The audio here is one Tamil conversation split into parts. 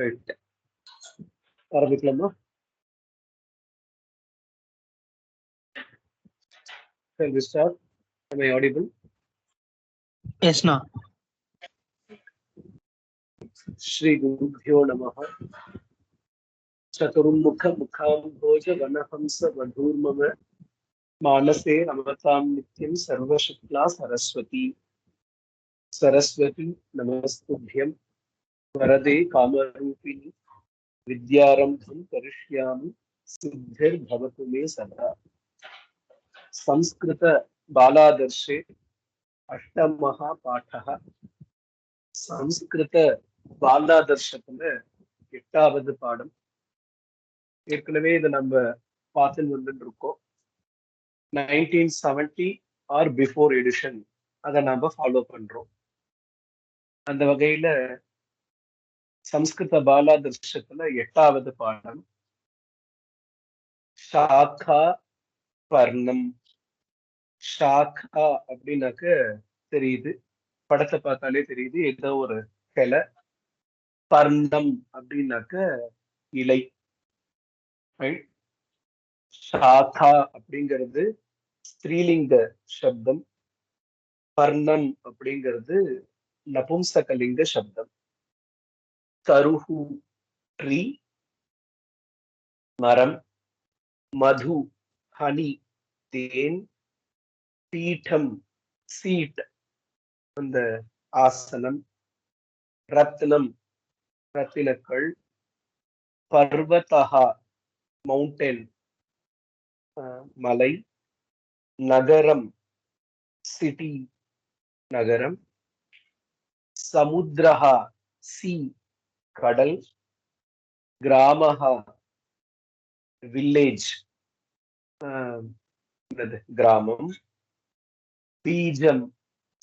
రైట్ అరవిక్లమ్మ Can we start? Am I audible? Yes, na. Shri Gurubhyo Namaha. Chaturummukha Mukham Bhoja Vanahamsa Vadhurmama Manase Amatam Nityam Sarva Shukla Saraswati. Saraswati நமஸ்துபியம் வரதே காமரூபிணி வித்யாரம்பம் கரிஷ்யாமி சித்தர் பவத்து சதா சம்ஸ்கிருத பாலாதர்ஷே அஷ்டமஹா பாட்டா சம்ஸ்கிருத பாலாதர்ஷத்துல எட்டாவது பாடம். ஏற்கனவே இதை நம்ம பார்த்து வந்துட்டு இருக்கோம் nineteen seventy or before edition அதை நாம் ஃபாலோ பண்றோம். அந்த வகையில சம்ஸ்கிருத பாலாதர்ஷத்துல எட்டாவது பாடம். ஷாக்கா பர்ணம். ஷாக்கா அப்படின்னாக்க தெரியுது. படத்தை பார்த்தாலே தெரியுது. ஏதோ ஒரு கிளை பர்ணம் அப்படின்னாக்க இலை. ஷாக்கா அப்படிங்கிறது ஸ்திரீலிங்க சப்தம். பர்ணம் அப்படிங்கிறது நபும்சகலிங்க சப்தம் கருஹு ட்ரீ மரம் மது ஹனி தேன் பீட்டம் சீட் அந்த ஆசனம் ரத்னம் ரத்தினக்கள் பர்வதா மவுண்டன் மலை நகரம் சிட்டி நகரம் சமுத்திரஹா சி கடல் கிராமஹா வில்லேஜ் கிராமம் பீஜம்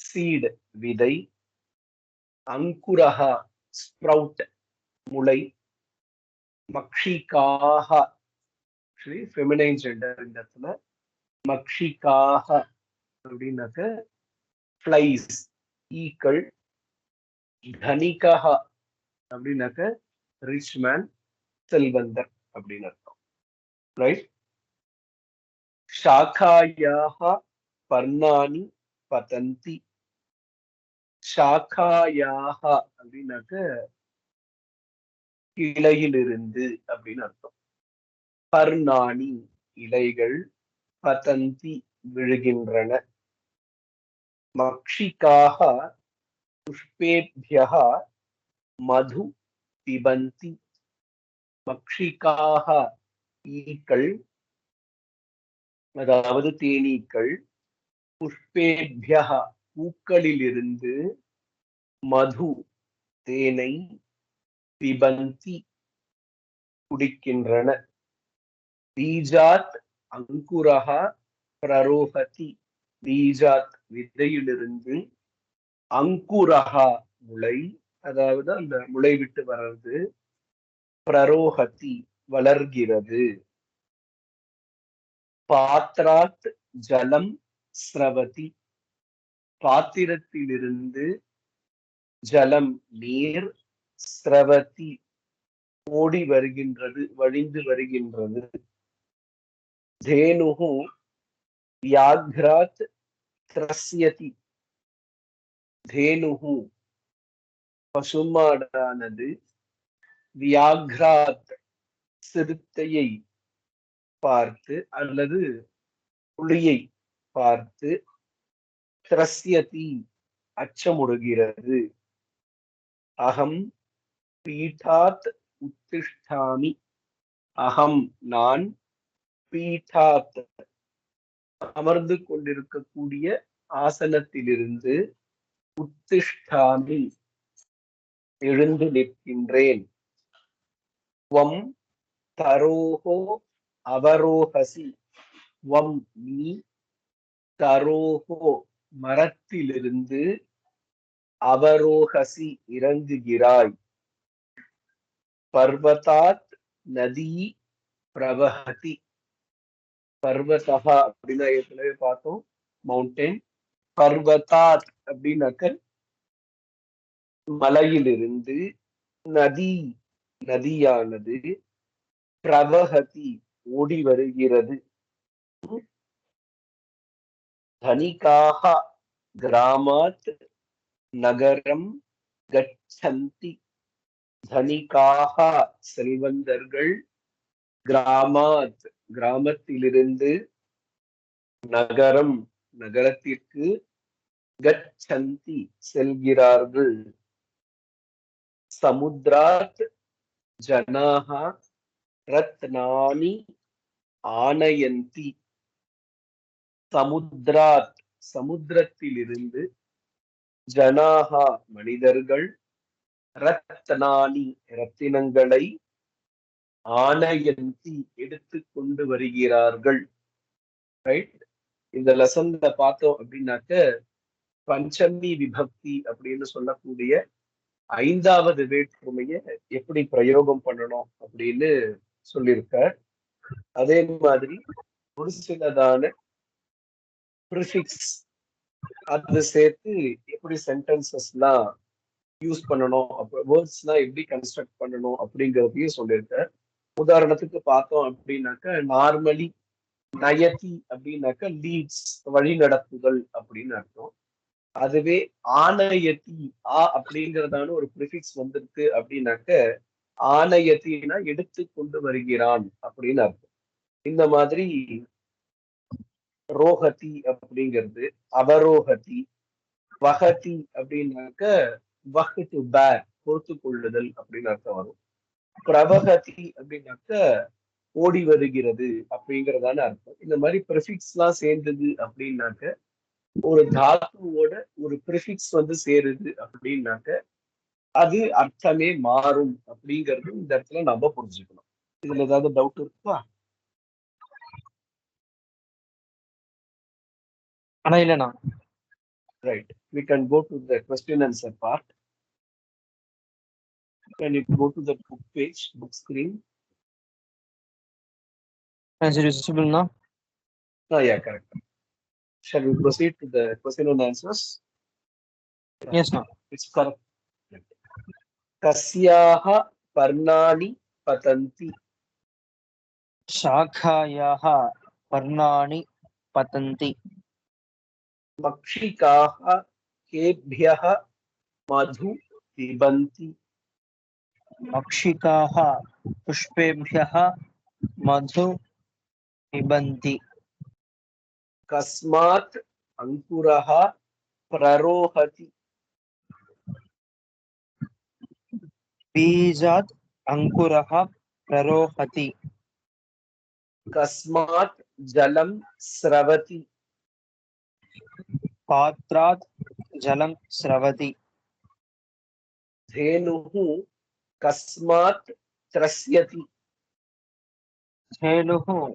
சீட் விதை அங்குரஹா ஸ்ப்ரவுட் முளை மக்ஷிகாக ஃபெமினைன் ஜெண்டர் இந்த இடத்துல மக்ஷிகாக அப்படின்னாக்க ஃப்ளைஸ் ஈக்கள் தனிகா அப்படின்னாக்க ரிச் மேன் செல்வந்தர் அப்படின்னு அர்த்தம். ரைட் ஷாக்காயாக பர்ணானி பதந்தி. ஷாக்காயாக அப்படின்னாக்க இலையிலிருந்து அப்படின்னு அர்த்தம். பர்ணானி இலைகள் பதந்தி விழுகின்றன. மக்ஷிக்காக புஷ்பேபிய மது பிபந்தி மக்ஷிக்காக ஈக்கள் அதாவது தேனீக்கள் புஷ்பேபிய பூக்களிலிருந்து மது தேனை பிபந்தி குடிக்கின்றன। பீஜாத் அங்குரஹா பிரரோகதி பீஜாத் விதையிலிருந்து அங்குரஹா முளை அதாவது அந்த முளை விட்டு வர்றது பிரரோகத்தி வளர்கிறது. பாத்ராத் ஜலம் ஸ்ரவதி பாத்திரத்திலிருந்து ஜலம் நீர் ஸ்ரவதி ஓடி வருகின்றது வழிந்து வருகின்றது. தேனுகு வியாக்ராத் திரஸ்யதி. தேனுகு பசுமாடானது வியாக்ராத் சிறுத்தையை பார்த்து அல்லது புலியை பார்த்து திரஸ்யதி அச்சமுடுகிறது. அகம் பீட்டாத் உத்திஷ்டாமி. அகம் நான் பீட்டாத் அமர்ந்து கொண்டிருக்கக்கூடிய ஆசனத்திலிருந்து உத்திஷ்டாமி எழுந்து நிற்கின்றேன். வம் தரோகோ அவரோகசி வம் நீ தரோகோ மரத்திலிருந்து அவரோகசி இறங்குகிறாய். பர்வதாத் நதி பிரவஹதி. பர்வதா அப்படின்னா ஏற்கனவே பார்த்தோம். மவுண்டன். பர்வதாத் அப்படின்னாக்க மலையிலிருந்து நதி நதியானது பிரவகதி ஓடி வருகிறது. தனிக்காக கிராமாத் நகரம் கச்சந்தி. தனிக்காக செல்வந்தர்கள் கிராமாத் கிராமத்திலிருந்து நகரம் நகரத்திற்கு கச்சந்தி செல்கிறார்கள். சமுத்ராத் ஜனாக ரத்னானி ஆனயந்தி. சமுத்ராத் சமுத்திரத்திலிருந்து ஜனாகா மனிதர்கள் ரத்னானி ரத்தினங்களை ஆனயந்தி எடுத்து கொண்டு வருகிறார்கள். ரைட்? இந்த லெசன்ல பார்த்தோம் அப்படின்னாக்க பஞ்சமி விபக்தி அப்படின்னு சொல்லக்கூடிய ஐந்தாவது வேற்றுமைய எப்படி பிரயோகம் பண்ணணும் அப்படின்னு சொல்லியிருக்கார். அதே மாதிரி ஒரு சிலதான ப்ரிஃபிக்ஸ் அது சேர்த்து எப்படி சென்டென்சஸ்லாம் யூஸ் பண்ணணும் அப்போ வேர்ட்ஸ்லாம் எப்படி கன்ஸ்ட்ரக்ட் பண்ணணும் அப்படிங்கிறதையும் சொல்லியிருக்கார். உதாரணத்துக்கு பார்த்தோம் அப்படின்னாக்க நார்மலி நயதி அப்படின்னாக்க லீட்ஸ் வழி நடத்துதல் அப்படின்னு அர்த்தம். அதுவே ஆனயத்தி ஆ அப்படிங்கிறதான ஒரு ப்ரிஃபிக்ஸ் வந்திருக்கு அப்படின்னாக்க ஆனயத்தினா எடுத்து கொண்டு வருகிறான் அப்படின்னு அர்த்தம். இந்த மாதிரி ரோஹதி அப்படிங்கிறது அவரோஹதி வகதி அப்படின்னாக்க வஹ் டு பேர் பொறுத்து கொள்ளுதல் அப்படின்னு அர்த்தம் வரும். பிரவகதி அப்படின்னாக்க ஓடி வருகிறது அப்படிங்கறதான அர்த்தம். இந்த மாதிரி ப்ரிஃபிக்ஸ் எல்லாம் சேர்ந்தது அப்படின்னாக்க ஒரு தாத்துவோட ஒரு ப்ரிஃபிக்ஸ் வந்து சேருது அப்படின்னாக்க அது அர்த்தமே மாறும் அப்படிங்கிறது இந்த இடத்துல நம்ம புரிஞ்சுக்கணும். இதுல ஏதாவது டவுட் இருக்கா? ஆனா இல்லண்ணா right we can go to the question answer part can you go to the book page book screen Is it visible now? Ah, yeah, correct. Shall we proceed to the question and answers? Yes, now. It's correct. कस्याः पर्णानि पतन्ति शाखायाः पर्णानि पतन्ति मक्षिकाः केभ्यः मधु पिबन्ति मक्षिकाः पुष्पेभ्यः मधु पिबन्ति कस्मात् अङ्कुरः प्ररोहति। बीजात् अङ्कुरः प्ररोहति। कस्मात् जलं स्रवति। पात्रात् जलं स्रवति। धेनुः कस्मात् त्रस्यति। धेनुः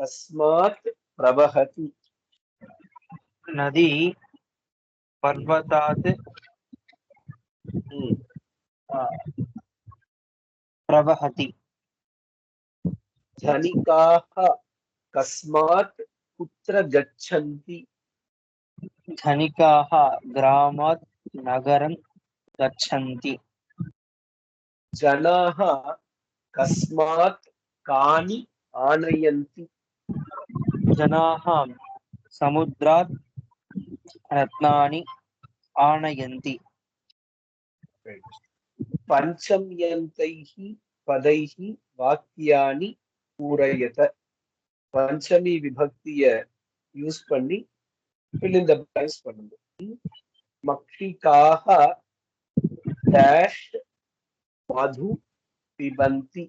कस्मात् प्रवहति। नदी पर्वतात् हम्म, प्रवहति। धनिकाः कस्मात् कुत्र गच्छन्ति? धनिकाः ग्रामात् नगरं गच्छन्ति। जनाः कस्मात् कानि आनयन्ति? जनाः समुद्रात् रत्नानि आनयन्ति पञ्चम्यन्तैः पदैः वाक्यानि पूरयत பஞ்சமி விபக்திய யூஸ் பண்ணி fill in the blanks பண்ணுங்க மக்ஷிகாக டேஷ் மது பிபந்தி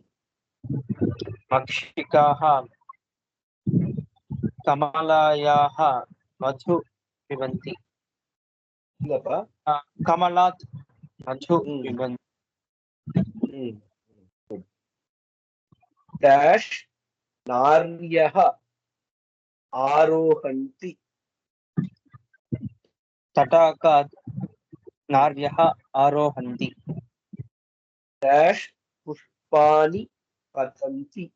मक्षिकाः कमलायाः मधु पिबन्ति। कमलात् मधु हम्म। पिबन्ति। हम्म। डेश् नार्यः आरोहन्ति। तटाकात् नार्यः आरोहन्ति। डेश् पुष्पाणि पतन्ति।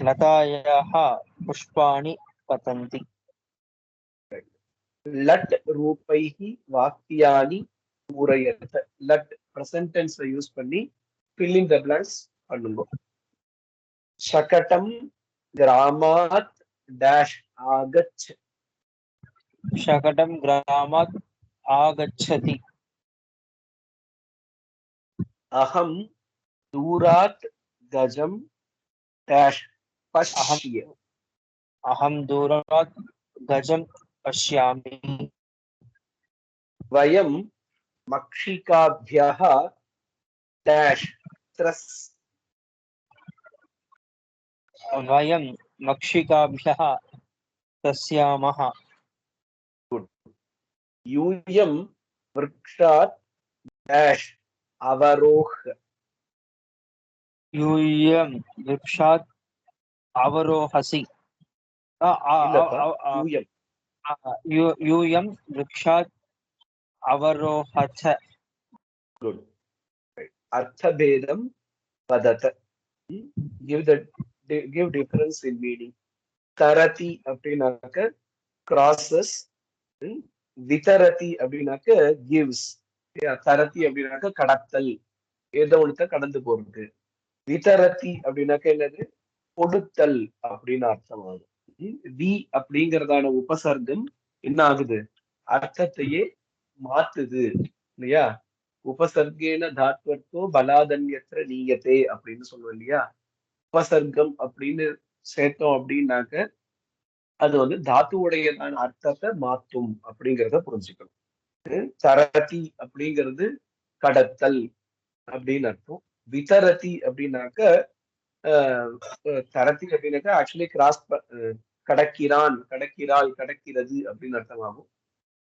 లతాయాహ పుష్పాణి పతంతి లట్ రూపైహ వాక్యాన్ని పూరయత లట్ பிரசன்ட் டென்ஸ் யூஸ் பண்ணி ஃபில்லிங் த பிளாங்க்ஸ் பண்ணுங்க சகடம் கிராமாத் டேஷ் ஆகச் சகடம் கிராமாத் ஆகச்சதி அகம் தூராத் கஜம் டேஷ் पश्य अहं दूरात् गजं पश्यामि। वयं मक्षिकाभ्यः dash त्रस्। वयं मक्षिकाभ्यः तस्यामः। यूयं वृक्षात् dash अवरोह। यूयं वृक्षात् அவரோஹசி யூஎம். ரிக்ஷாத் அவரோஹச்ச குட். அர்த்தபேதம் வதத give the give difference in meaning தரதி அப்படின்னாக்க கிராசஸ் விதரதி அப்படின்னாக்க கிவ்ஸ் தரத்தி அப்படின்னாக்க கடத்தல். ஏதோ ஒன்றுத்த கடந்து போறது. விதரத்தி அப்படின்னாக்க என்னது? கொடுத்தல் அப்படின்னு அர்த்தம் ஆகும். வி அப்படிங்கிறதான உபசர்க்கம் என்ன ஆகுது? அர்த்தத்தையே மாத்துது. இல்லையா? உபசர்கேன தாத்வர்த்தோ பலாதன்யத்திர நீயத்தே அப்படின்னு சொல்லுவோம் இல்லையா? உபசர்க்கம் அப்படின்னு சேர்த்தோம் அப்படின்னாக்க அது வந்து தாத்துவுடையதான அர்த்தத்தை மாத்தும் அப்படிங்கிறத புரிஞ்சுக்கணும். தரதி அப்படிங்கிறது கடத்தல் அப்படின்னு அர்த்தம். விதரதி அப்படின்னாக்க ஆஹ் அஹ் அப்படின்னாக்க ஆக்சுவலி கிராஸ் கடக்கிறான் கடக்கிறாள் கடக்கிறது அப்படின்னு அர்த்தமாகும்.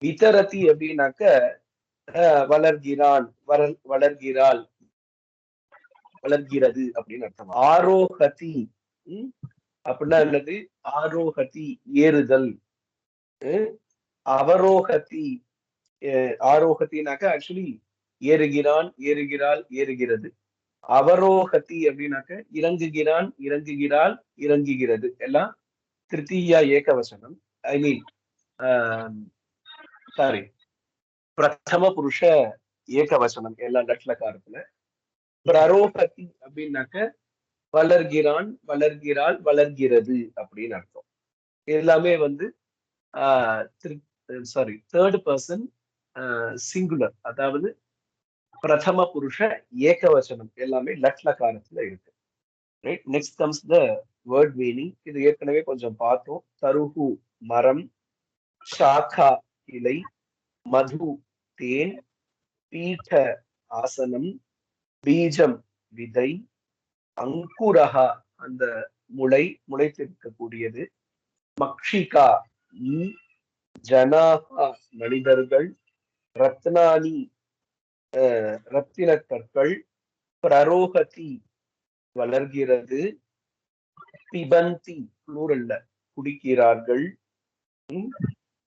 விதரதி அப்படின்னாக்க ஆஹ் வளர்கிறான் வளர் வளர்கிறாள் வளர்கிறது அப்படின்னு அர்த்தம் ஆரோகதி அப்படின்னா என்னது? ஆரோகதி ஏறுதல் அவரோகத்தி அஹ் ஆரோகத்தினாக்க ஆக்சுவலி ஏறுகிறான் ஏறுகிறாள் ஏறுகிறது. அவரோகதி அப்படின்னாக்க இறங்குகிறான் இறங்குகிறாள் இறங்குகிறது. எல்லாம் திருத்தீயா ஏகவசனம். ஐ மீன் சாரி பிரதம புருஷ ஏகவசனம் எல்லாம் லட்லக்காரத்துல பிரரோகதி அப்படின்னாக்க வளர்கிறான் வளர்கிறாள் வளர்கிறது அப்படின்னு அர்த்தம். எல்லாமே வந்து சாரி தேர்ட் பர்சன் சிங்குலர் அதாவது பிரதம புருஷ ஏகவசனம் எல்லாமே லட்லகாரத்துல இருக்கு. Right next comes the word meaning இது ஏற்கனவே கொஞ்சம் பார்த்தோம். தருகு மரம் ஷாக்கா இலை மது தேன் பீட்ட ஆசனம் பீஜம் விதை அங்குரகா அந்த முளை முளைத்திருக்கக்கூடியது மக்ஷிகா ஜனாகா மனிதர்கள் ரத்னானி அஹ், கற்கள் பிரரோகதி வளர்கிறது. பிபந்தி நூறல்ல குடிக்கிறார்கள்.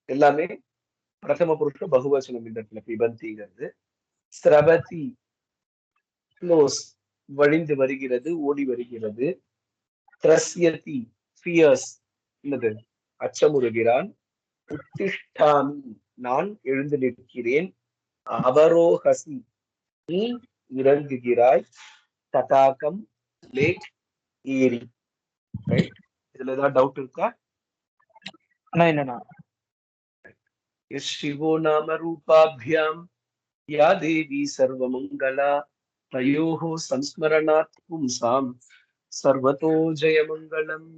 எல்லாமே பிரதம புருஷ பகுவசனம் இந்த இடத்துல பிபந்திங்கிறது. ஸ்ரவதி க்ளோஸ் வழிந்து வருகிறது ஓடி வருகிறது. திரஸ்யதி ஃபியர்ஸ் என்னது? அச்சமுறுகிறான். உத்திஷ்டாமி நான் எழுந்து நிற்கிறேன். அவரோகசி நீ இறங்குகிறாய் தடாகம் லேக் ஏரி ரைட் இதுல ஏதாவது டவுட் இருக்கா न न न यः शिवो नाम रूपाभ्यां या देवी सर्वमङ्गला तयोः संस्मरणात् पुंसां सर्वतो जयमङ्गलम्